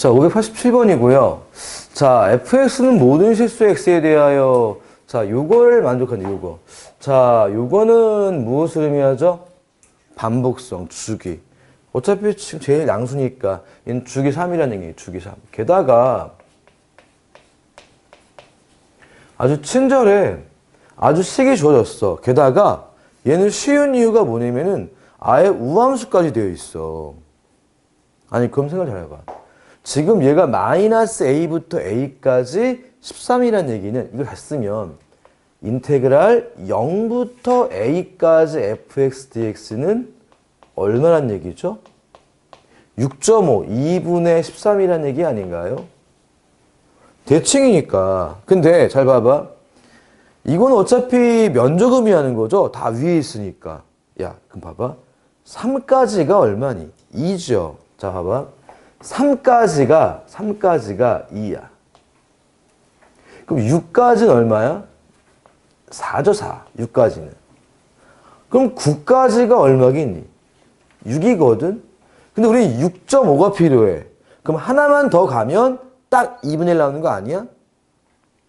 자, 587번이고요. 자, fx는 모든 실수 x에 대하여 자, 요걸 만족하는 요거. 자, 요거는 무엇을 의미하죠? 반복성, 주기. 어차피 지금 제일 양수니까 얘는 주기 3이라는 얘기예요. 주기 3. 게다가 아주 친절해. 아주 식이 주어졌어. 게다가 얘는 쉬운 이유가 뭐냐면은 아예 우함수까지 되어 있어. 아니, 그럼 생각 잘 해봐. 지금 얘가 마이너스 a부터 a까지 13이라는 얘기는 이걸 다 쓰면 인테그랄 0부터 a까지 fx dx는 얼마란 얘기죠? 6.5, 2분의 13이라는 얘기 아닌가요? 대칭이니까. 근데 잘 봐봐. 이건 어차피 면적 의미하는 거죠. 다 위에 있으니까. 야, 그럼 봐봐. 3까지가 얼마니? 2죠. 자, 봐봐. 3까지가, 3까지가 2야. 그럼 6까지는 얼마야? 4죠, 4. 6까지는. 그럼 9까지가 얼마겠니? 6이거든? 근데 우리 6.5가 필요해. 그럼 하나만 더 가면 딱 2분의 1 나오는 거 아니야?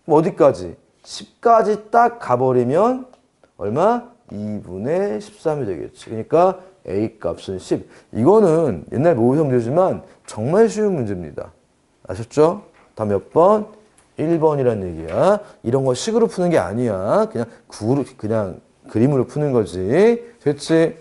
그럼 어디까지? 10까지 딱 가버리면 얼마? 2분의 13이 되겠지. 그러니까 A 값은 10. 이거는 옛날 모의성 문제지만 정말 쉬운 문제입니다. 아셨죠? 다음 몇 번? 1번이란 얘기야. 이런 거 식으로 푸는 게 아니야. 그냥 구로, 그냥 그림으로 푸는 거지. 됐지?